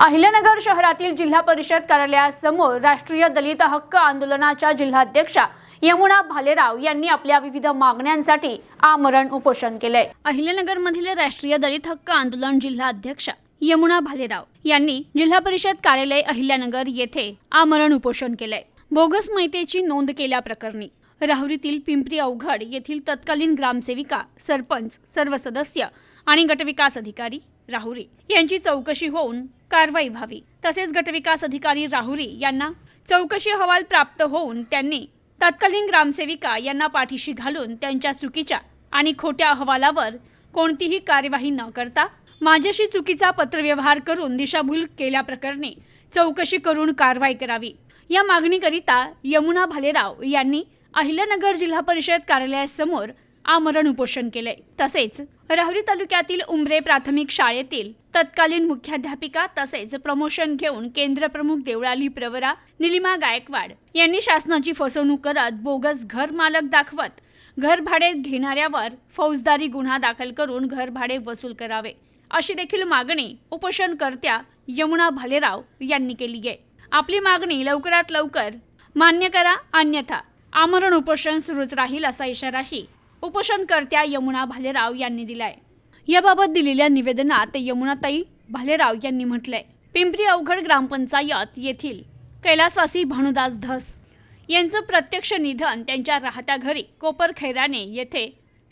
अहिल्यानगर शहरातील जिल्हा परिषद कार्यालयासमोर राष्ट्रीय दलित हक्क आंदोलनाच्या जिल्हाध्यक्षा यमुना भालेराव यांनी आपल्या विविध मागण्यांसाठी आमरण उपोषण केलंय. अहिल्यानगर मधील राष्ट्रीय दलित हक्क आंदोलन जिल्हा अध्यक्षा यमुना भालेराव यांनी जिल्हा परिषद कार्यालय अहिल्यानगर येथे आमरण उपोषण केलंय. बोगस माहितीची नोंद केल्याप्रकरणी राहुरीतील पिंपरी अवघड येथील तत्कालीन ग्रामसेविका सरपंच सर्व सदस्य आणि गटविकास अधिकारी राहुरी यांची चौकशी होऊन कारवाई व्हावी. तसेच गटविकास अधिकारी राहुरी यांना चौकशी अहवाल प्राप्त होऊन त्यांनी तत्कालीन ग्रामसेविका यांना पाठीशी घालून त्यांच्या चुकीच्या आणि खोट्या अहवालावर कोणतीही कार्यवाही न करता माझ्याशी चुकीचा पत्रव्यवहार करून दिशाभूल केल्याप्रकरणी चौकशी करून कारवाई करावी. या मागणीकरिता यमुना भालेराव यांनी अहिल्यानगर जिल्हा परिषद कार्यालयासमोर आमरण उपोषण केले. तसेच राहुरी तालुक्यातील उमरे प्राथमिक शाळेतील तत्कालीन मुख्याध्यापिका तसेच प्रमोशन घेऊन केंद्रप्रमुख देवळाली प्रवरा निलिमा गायकवाड यांनी शासनाची फसवणूक करत बोगस घर मालक दाखवत घर भाडे घेणाऱ्यावर फौजदारी गुन्हा दाखल करून घर भाडे वसूल करावे. अशी देखील मागणी उपोषणकर्त्या यमुना भालेराव यांनी केली आहे. आपली मागणी लवकरात लवकर मान्य करा अन्यथा आमरण उपोषण सुरूच राहील असा इशाराही उपोषणकर्त्या यमुना भालेराव यांनी दिलाय. याबाबत दिलेल्या निवेदनात यमुनाताई भालेराव यांनी म्हटलंय पिंपरी अवघड ग्रामपंचायत येथील कैलासवासी भानुदास धस यांचं प्रत्यक्ष निधन त्यांच्या राहत्या घरी कोपर खैराने येथे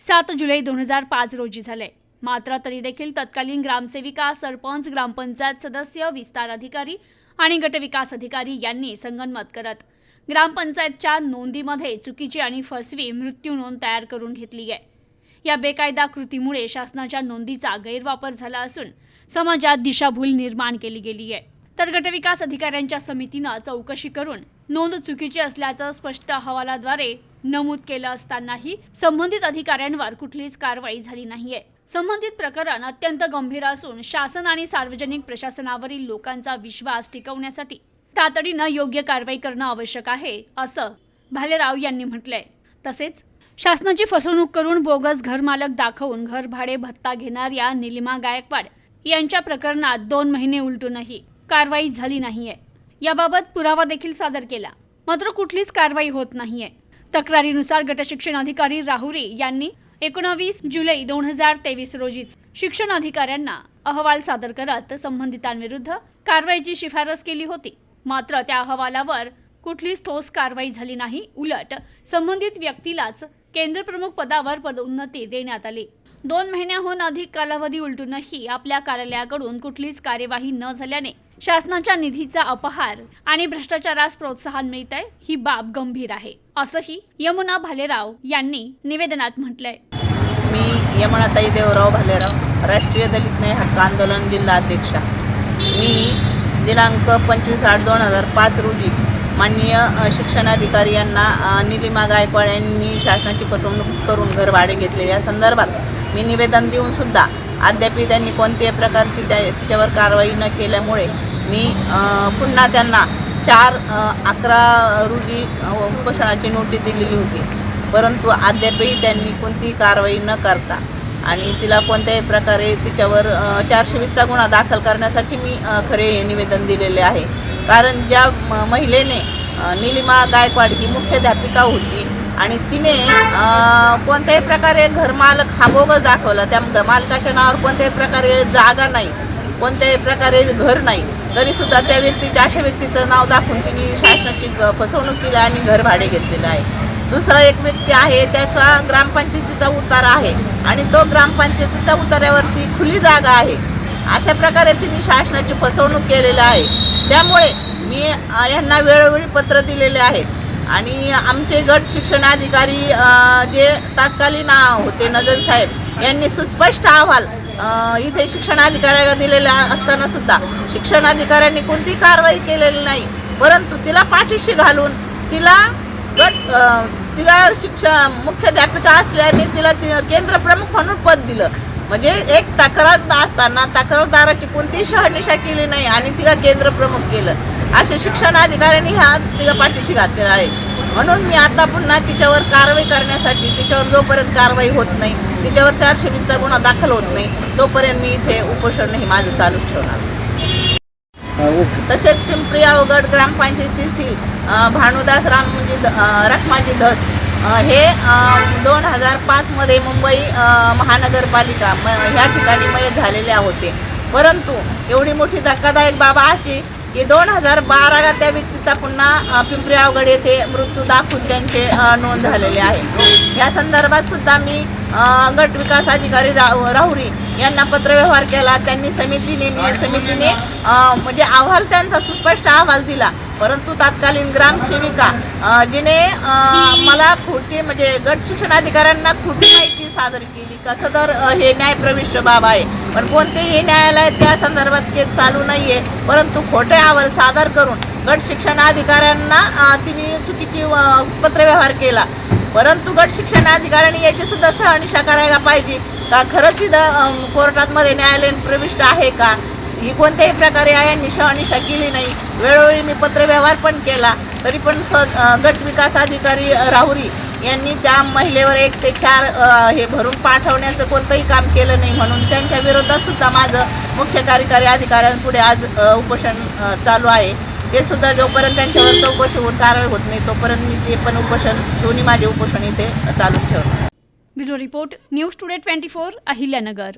सात जुलै दोन हजार पाच रोजी झाले मात्र तरी देखील तत्कालीन ग्रामसेविका सरपंच ग्रामपंचायत सदस्य विस्तार अधिकारी आणि गटविकास अधिकारी यांनी संगनमत करत ग्रामपंचायतच्या नोंदीमध्ये चुकीची आणि फसवी मृत्यू नोंद तयार करून घेतली आहे. या बेकायदा कृतीमुळे शासनाच्या नोंदीचा गैरवापर झाला असून समाजात दिशाभूल निर्माण केली गेली आहे. तर गटविकास अधिकाऱ्यांच्या समितीनं चौकशी करून नोंद चुकीची असल्याचं स्पष्ट अहवालाद्वारे नमूद केलं असतानाही संबंधित अधिकाऱ्यांवर कुठलीच कारवाई झाली नाहीये. संबंधित प्रकरण अत्यंत गंभीर असून शासन आणि सार्वजनिक प्रशासनावरील लोकांचा विश्वास टिकवण्यासाठी तातडीनं योग्य कारवाई करणं आवश्यक आहे असं भालेराव यांनी म्हटलंय. तसेच शासनाची फसवणूक करून बोगस घरमालक दाखवून घर भाडे भत्ता घेणाऱ्या निलिमा गायकवाड यांच्या प्रकरणात दोन महिने उलटूनही कारवाई झाली नाहीये. याबाबत पुरावा देखील सादर केला. मात्र कुठलीच कारवाई होत नाहीये. तक्रारीनुसार गटशिक्षण अधिकारी राहुरी यांनी एकोणावीस जुलै दोन हजार तेवीस रोजीच शिक्षण अधिकाऱ्यांना अहवाल सादर करत संबंधितांविरुद्ध कारवाईची शिफारस केली होती. मात्र त्या अहवालावर कुठलीच ठोस कारवाई झाली नाही. उलट संबंधित व्यक्तीलाच केंद्रप्रमुख पदावर पदोन्नती देण्यात आली. दोन महिन्याहून अधिक कालावधी उलटूनही आपल्या कार्यालयाकडून कुठलीच कार्यवाही न झाल्याने शासनाच्या निधीचा अपहार आणि भ्रष्टाचारास प्रोत्साहन मिळत आहे ही बाब गंभीर आहे असंही यमुना भालेराव यांनी निवेदनात म्हटलंय. मी यमुनाताई देवराव भालेराव राष्ट्रीय दलित न्याय हक्क आंदोलन जिल्हा अध्यक्षा मी दिनांक पंचवीस आठ दोन हजार पाच रोजी माननीय शिक्षणाधिकारी यांना निलिमा गायकवाड यांनी शासनाची फसवणूक करून घर भाडे घेतले. या संदर्भात मी निवेदन देऊन सुद्धा अद्याप त्यांनी कोणत्याही प्रकारची त्या तिच्यावर कारवाई न केल्यामुळे मी पुन्हा त्यांना चार अकरा रोजी उपोषणाची नोटीस दिलेली होती. परंतु अद्यापही त्यांनी कोणतीही कारवाई न करता आणि तिला कोणत्याही प्रकारे तिच्यावर चारशेवीसचा चारशे वीसचा गुन्हा दाखल करण्यासाठी मी खरे निवेदन दिलेले आहे. कारण ज्या म- महिलेने निलिमा गायकवाड ही मुख्याध्यापिका होती आणि तिने कोणत्याही प्रकारे घरमालक हा बोगस दाखवला त्या मालकाच्या नावावर कोणत्याही प्रकारे जागा नाही कोणत्याही प्रकारे घर नाही तरीसुद्धा त्या व्यक्तीच्या अशा व्यक्तीचं नाव दाखवून तिने शासनाची फसवणूक केली आणि घर भाडे घेतलेलं आहे. दुसरा एक व्यक्ती आहे त्याचा ग्रामपंचायतीचा उतारा आहे आणि तो ग्रामपंचायतीच्या उतार्यावरती खुली जागा आहे. अशा प्रकारे तिने शासनाची फसवणूक केलेली आहे. त्यामुळे मी यांना वेळोवेळी पत्र दिलेले आहेत आणि आमचे गट शिक्षणाधिकारी जे तत्कालीन होते नजर साहेब यांनी सुस्पष्ट अहवाल इथे इथे शिक्षणाधिकाऱ्याला दिलेला असताना सुद्धा शिक्षणाधिकाऱ्यांनी कोणती कारवाई केलेली नाही परंतु तिला पाठीशी घालून तिला बट तिला शिक्षा मुख्याध्यापिका असल्याने तिला ति केंद्र प्रमुख म्हणून पद दिलं. म्हणजे एक तक्रार असताना तक्रारदाराची कोणतीही शहनिशा केली नाही आणि तिला केंद्र प्रमुख केलं. असे शिक्षण अधिकाऱ्यांनी हा तिला पाठीशी घातलेला आहे. म्हणून मी आता पुन्हा तिच्यावर कारवाई करण्यासाठी तिच्यावर जोपर्यंत कारवाई होत नाही तिच्यावर चारशे वीसचा गुन्हा दाखल होत नाही तोपर्यंत मी इथे उपोषण हे माझं चालूच ठेवणार. तसेच पिंपरी अवगड ग्रामपंचायतीतील भानुदास रामजी रखमाजी धस हे दोन हजार पाचमध्ये मुंबई महानगरपालिका म ह्या ठिकाणी मयत झालेले होते. परंतु एवढी मोठी धक्कादायक बाबा अशी की दोन हजार बाराला त्या व्यक्तीचा पुन्हा पिंपरी अवघड येथे मृत्यू दाखवून त्यांचे नोंद झालेले आहे. या संदर्भात सुद्धा मी गट विकास अधिकारी रा- राहुरी यांना पत्रव्यवहार केला. त्यांनी समितीने समितीने म्हणजे अहवाल त्यांचा सुस्पष्ट अहवाल दिला. परंतु तत्कालीन ग्रामसेविका जिने मला खोटी म्हणजे गट शिक्षणाधिकाऱ्यांना खोटी माहिती सादर केली. कसं तर हे न्यायप्रविष्ट बाब आहे. पण कोणतेही न्यायालय त्या संदर्भात केस चालू नाहीये. परंतु खोटे अहवाल सादर करून गट शिक्षणाधिकाऱ्यांना तिने चुकीची पत्रव्यवहार केला. परंतु गट शिक्षणाधिकाऱ्यांनी याची सुद्धा शहानिशा करायला पाहिजे. का खरंच इथं कोर्टातमध्ये कोर्टामध्ये न्यायालयीन प्रविष्ट आहे का? ही कोणत्याही प्रकारे यांनी शहानिशा केली नाही. वेळोवेळी मी पत्रव्यवहार पण केला. तरी पण स गट विकास अधिकारी राहुरी यांनी त्या महिलेवर एक ते चार हे भरून पाठवण्याचं कोणतंही काम केलं नाही म्हणून त्यांच्या विरोधात सुद्धा माझं मुख्य कार्यकारी अधिकाऱ्यांपुढे आज उपोषण चालू आहे. ते सुद्धा जोपर्यंत त्यांच्यावर चौकशी होऊन कारवाई होत नाही तोपर्यंत मी ते पण उपोषण दोन्ही माझे उपोषण इथे चालू ठेवणार. Bureau report news today twenty four Ahilyanagar.